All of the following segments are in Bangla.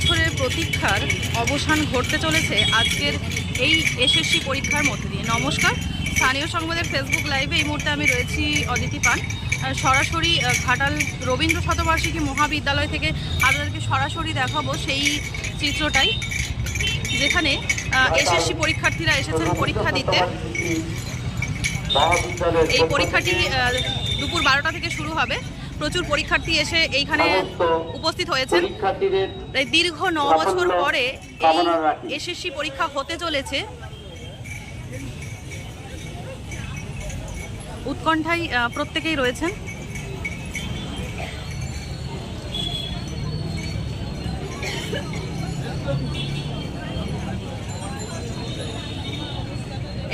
বছরের প্রতীক্ষার অবসান ঘটতে চলেছে আজকের এই এসএসসি পরীক্ষার মধ্যে দিয়ে। নমস্কার। স্থানীয় সংবাদের ফেসবুক লাইভে এই মুহূর্তে আমি রয়েছি অদিতি পান। সরাসরি ঘাটাল রবীন্দ্র শতবার্ষিকী মহাবিদ্যালয় থেকে আপনাদেরকে সরাসরি দেখাবো সেই চিত্রটাই যেখানে এসএসসি পরীক্ষার্থীরা এসেছেন পরীক্ষা দিতে। এই পরীক্ষাটি দুপুর বারোটা থেকে শুরু হবে। প্রচুর পরীক্ষার্থী এসে এইখানে উপস্থিত হয়েছেন। দীর্ঘ ন বছর পরে এই এসএসসি পরীক্ষা হতে চলেছে। উৎকণ্ঠায় প্রত্যেকেই রয়েছেন।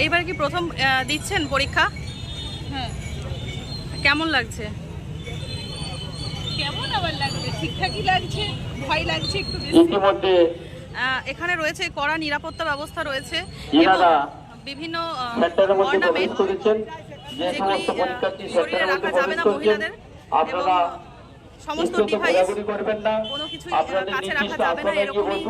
এইবার কি প্রথম দিচ্ছেন পরীক্ষা? হ্যাঁ। কেমন লাগছে? কেমন আবার লাগবে ঠিকঠাকই লাগছে? ভয় লাগছে একটু বেশি? ইতিমধ্যে এখানে রয়েছে কড়া নিরাপত্তা ব্যবস্থা রয়েছে এবং বিভিন্ন অর্নামেন্ট যেগুলি শরীরে রাখা যাবে না মহিলাদের এবং সমস্ত ডিভাইস কোনো কিছুই কাছে রাখা যাবে না এরকমই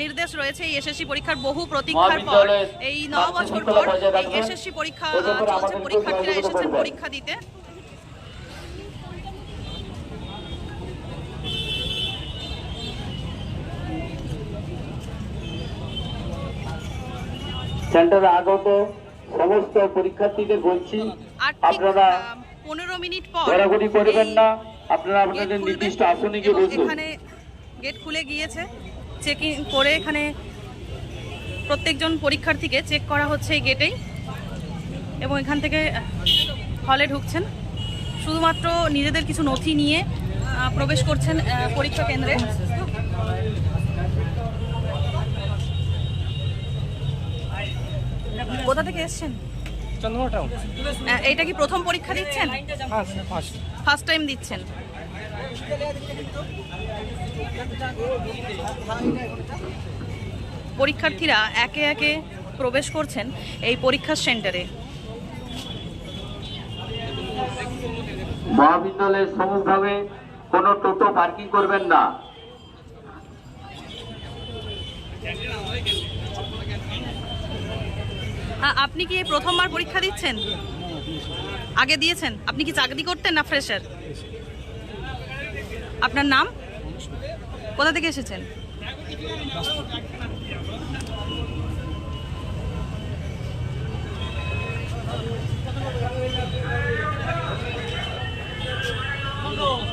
নির্দেশ রয়েছে এই এসএসসি পরীক্ষার বহু প্রতীক্ষার পর। এই ন বছর পর এই এসএসসি পরীক্ষা চলছে পরীক্ষার্থীরা এসেছেন পরীক্ষা দিতে। সেন্টারে আগত সমস্ত পরীক্ষার্থীদের বলছি আপনারা পনেরো মিনিট পর ঘোরাঘুরি করবেন না। আপনারা আপনাদের নির্দিষ্ট আসনে গিয়ে বসুন এখানে গেট খুলে গিয়েছে। চেকিং করে এখানে প্রত্যেকজন পরীক্ষার্থীকে চেক করা হচ্ছে এই গেটেই এবং এখান থেকে হলে ঢুকছেন। শুধুমাত্র নিজেদের কিছু নথি নিয়ে প্রবেশ করছেন পরীক্ষা কেন্দ্রে। কোথা থেকে এসছেন? চন্দ্রমা টাউন এইটা কি প্রথম পরীক্ষা দিচ্ছেন? হ্যাঁ ফার্স্ট ফার্স্ট টাইম দিচ্ছেন। পরীক্ষার্থীরা একে একে প্রবেশ করছেন এই পরীক্ষা সেন্টারে। মহাবিদ্যালয়ের সম্মুখভাবে কোনো টোটো পার্কিং করবেন না। আপনি কি প্রথমবার পরীক্ষা দিচ্ছেন? আগে দিয়েছেন? আপনি কি চাকরি করতেন না ফ্রেশার? আপনার নাম? কোথা থেকে এসেছেন?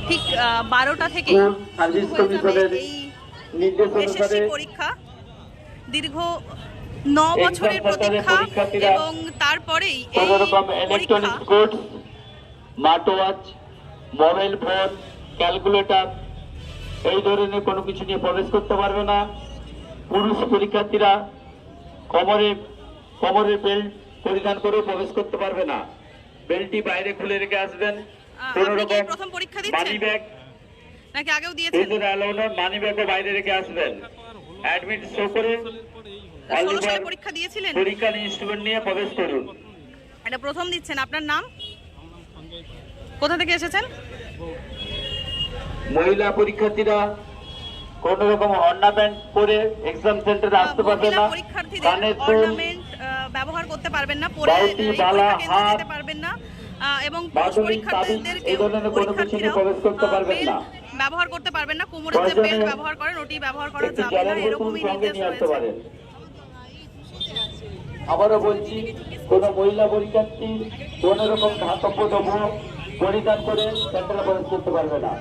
ঠিক বারোটা থেকে এই এসএসসি পরীক্ষা দীর্ঘ ন বছরের প্রতীক্ষা এবং তারপরেই এই smart watch mobile phone calculator এই ধরনের কোনো কিছু নিয়ে প্রবেশ করতে পারবে না। পুরুষ পরীক্ষার্থীরা কোমরে কোমরের বেল্ট পরিধান করে প্রবেশ করতে পারবে না। বেল্টটি বাইরে খুলে রেখে আসবেন। কোনো রকম প্রথম পরীক্ষা মানি ব্যাগ নাকি আগেও দিয়েছেন? মানি ব্যাগও বাইরে রেখে আসবেন। অ্যাডমিট শো করে ষোলো সালে পরীক্ষা দিয়েছিলেন? ইনস্ট্রুমেন্ট নিয়ে প্রবেশ করুন। এটা প্রথম দিচ্ছেন। আপনার নাম? কোথা থেকে এসেছেন? মহিলা পরীক্ষার্থীরা কোন রকম অর্নামেন্ট পরে এক্সাম সেন্টারে আসতে পারবে না। পরীক্ষার্থীদের কানের দুল অর্নামেন্ট ব্যবহার করতে পারবেন না। পরে বালতি, বালা, হাত, যেতে পারবেন না। এবং পুরুষ না। ব্যবহার করতে পারবেন না। কোমরের যে বেল্ট ব্যবহার করেন ওটি ব্যবহার করা যাবে না এরকমই নির্দেশ রয়েছে। আবারও বলছি, কোন মহিলা পরীক্ষার্থী কোন রকম ধাতব্য দ্রব্য পরিধান করে সেন্টারে প্রবেশ করতে পারবে না।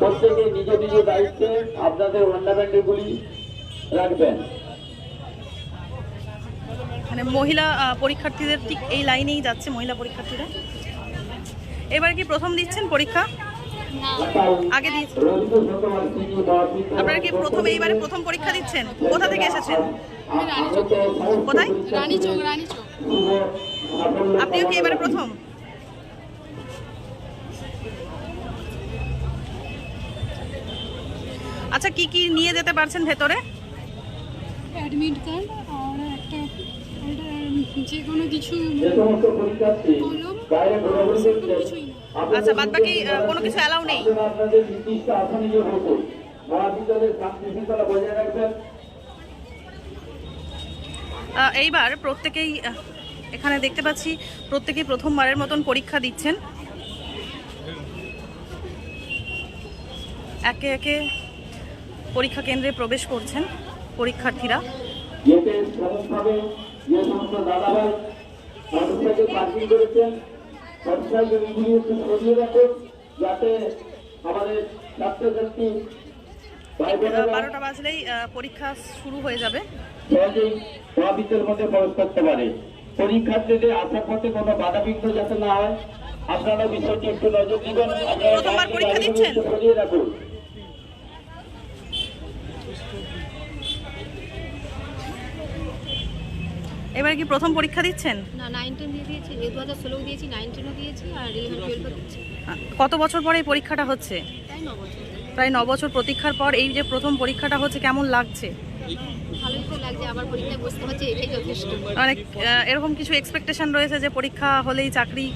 প্রত্যেকে নিজ নিজ দায়িত্বে আপনাদের অর্নামেন্টগুলি রাখবেন। মানে মহিলা পরীক্ষার্থীদের ঠিক এই লাইনেই যাচ্ছে মহিলা পরীক্ষার্থীরা। এবার কি প্রথম দিচ্ছেন পরীক্ষা? আগে দিয়েছেন আপনারা কি প্রথম এইবারে প্রথম পরীক্ষা দিচ্ছেন? কোথা থেকে এসেছেন? কোথায়? রানী চোখ রানী চোখ আপনিও কি এবারে প্রথম? আচ্ছা কি কি নিয়ে যেতে পারছেন ভেতরে? অ্যাডমিট কার্ড আর একটা একটা যে কোনো কিছু কলম কিছুই না। আচ্ছা বাদ বাকি কোনো কিছু অ্যালাউ নেই? আহ, এইবার প্রত্যেকেই এখানে দেখতে পাচ্ছি প্রত্যেকেই প্রথমবারের মতন পরীক্ষা দিচ্ছেন। একে একে পরীক্ষা কেন্দ্রে প্রবেশ করছেন পরীক্ষার্থীরা। যে সমস্ত মোটরসাইকেল পার্কিং করেছেন। মোটরসাইকেলগুলি একটু সরিয়ে রাখুন যাতে আমাদের ছাত্রছাত্রী বারোটা বাজলেই পরীক্ষা শুরু হয়ে যাবে। সহজেই মহাবিদ্যালয়ের মধ্যে প্রবেশ করতে পারে। পরীক্ষার্থীদের আসার পথে কোনো বাধা বিঘ্ন যাতে না হয় আপনারা বিষয়টি একটু নজর দিবেন। আপনারা? সরিয়ে রাখুন। এবার কি প্রথম পরীক্ষা দিচ্ছেন? না নাইন টেন দিয়ে দিয়েছি। দু হাজার ষোলো দিয়েছি নাইন টেনও দিয়েছি আর ইলেভেন টুয়েলভও দিচ্ছি কত বছর পরে এই পরীক্ষাটা হচ্ছে? প্রায় ন বছর। প্রতীক্ষার পর এই যে প্রথম পরীক্ষাটা হচ্ছে কেমন লাগছে? ভালোই তো লাগছে আবার পরীক্ষায় বসতে হচ্ছে এটাই যথেষ্ট। মানে এরকম কিছু এক্সপেকটেশন রয়েছে যে পরীক্ষা হলেই চাকরি?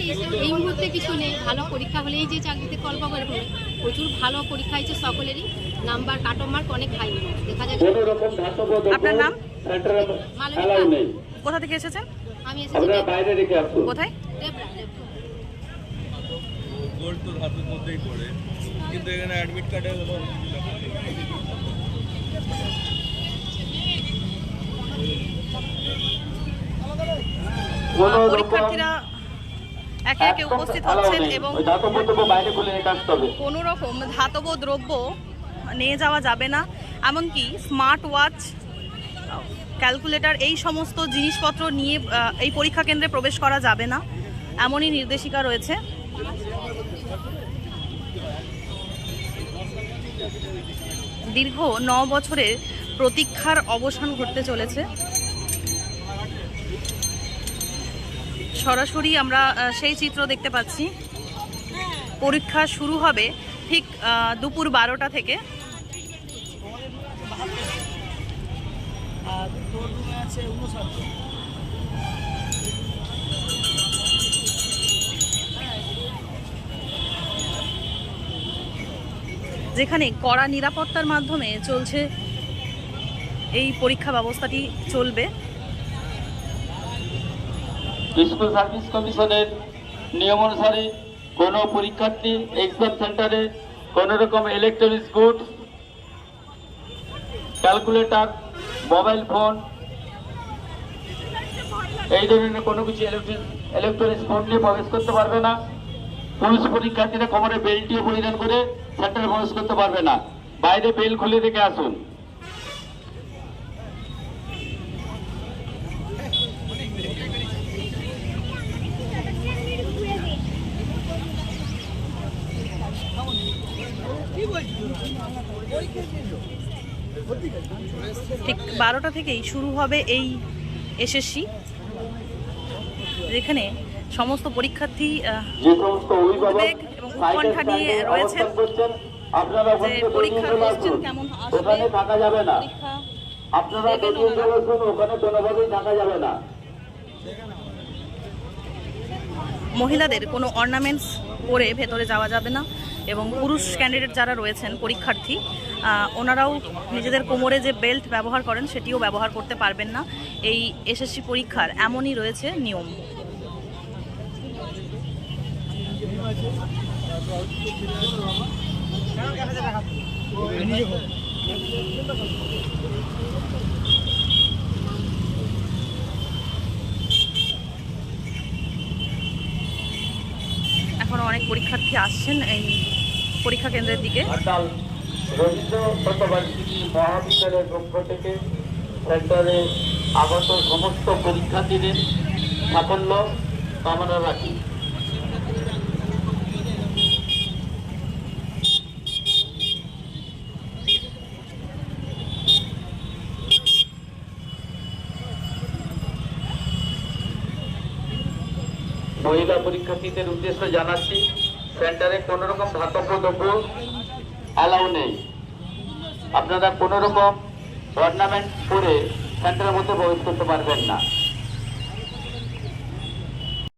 এই- এই মুহূর্তে কিছু নেই ভালো পরীক্ষা হলেই যে চাকরিতে কল পাবো এরকম প্রচুর ভালো পরীক্ষা হয়েছে সকলেরই নাম্বার কাট মার্ক অনেক হাই দেখা যাচ্ছে কোনো রকম ধাতব আপনার নাম? সেন্টারে মালবিকা। অ্যালাউ নেই। কোথা থেকে এসেছেন? আমি এসেছি আপনারা বাইরে রেখে আসুন। কোথায়? ডেবরা, ডেবরা। গোল্ড তো ধাতুর মধ্যেই পড়ে। কিন্তু এখানে অ্যাডমিট কার্ডে কোনো আহ, রকম পরীক্ষার্থীরা একে একে উপস্থিত হচ্ছেন এবং কোনো রকম ধাতব দ্রব্য নিয়ে যাওয়া যাবে না। এমনকি স্মার্ট ওয়াচ ক্যালকুলেটর, এই সমস্ত জিনিসপত্র নিয়ে এই পরীক্ষা কেন্দ্রে প্রবেশ করা যাবে না, এমনই নির্দেশিকা রয়েছে। দীর্ঘ ন বছরের প্রতীক্ষার অবসান ঘটতে চলেছে। সরাসরি আমরা সেই চিত্র দেখতে পাচ্ছি। পরীক্ষা শুরু হবে ঠিক দুপুর বারোটা থেকে। যেখানে কড়া নিরাপত্তার মাধ্যমে চলছে এই পরীক্ষা ব্যবস্থাটি চলবে। স্কুল সার্ভিস কমিশনের নিয়ম অনুসারে কোনো পরীক্ষার্থী এক্সাম সেন্টারে কোনো রকম electronics goods calculator mobile phone. এই ধরনের কোনো কিছু ইলেকট্রনিক্স ফোন নিয়ে প্রবেশ করতে পারবে না। পুরুষ পরীক্ষার্থীরা কোমরে বেল্টিও পরিধান করে সেন্টারে প্রবেশ করতে পারবে না। বাইরে বেল খুলে রেখে আসুন। ঠিক বারোটা থেকেই শুরু হবে এই এসএসসি যেখানে সমস্ত পরীক্ষার্থী উদ্বেগ এবং উৎকণ্ঠা নিয়ে রয়েছেন। যে পরীক্ষার কোশ্চেন কেমন আসবে পরীক্ষা আপনারা দেবেন ওখানে কোনোভাবেই থাকা যাবে না। মহিলাদের কোনো অর্নামেন্টস পরে ভেতরে যাওয়া যাবে না এবং পুরুষ ক্যান্ডিডেট যারা রয়েছেন পরীক্ষার্থী ওনারাও নিজেদের কোমরে যে বেল্ট ব্যবহার করেন সেটিও ব্যবহার করতে পারবেন না এই এসএসসি পরীক্ষার এমনই রয়েছে নিয়ম। এখনও অনেক পরীক্ষার্থী আসছেন এই পরীক্ষা কেন্দ্রের দিকে। থেকে সেন্টারে সমস্ত পরীক্ষার্থীদের সাফল্য কামনা রাখি। মহিলা পরীক্ষার্থীদের উদ্দেশ্য জানাচ্ছি সেন্টারে কোনো রকম ধাতব্য দ্রব্য অ্যালাউ নেই। আপনারা কোনো রকম পরে সেন্টারের মধ্যে প্রবেশ করতে পারবেন না।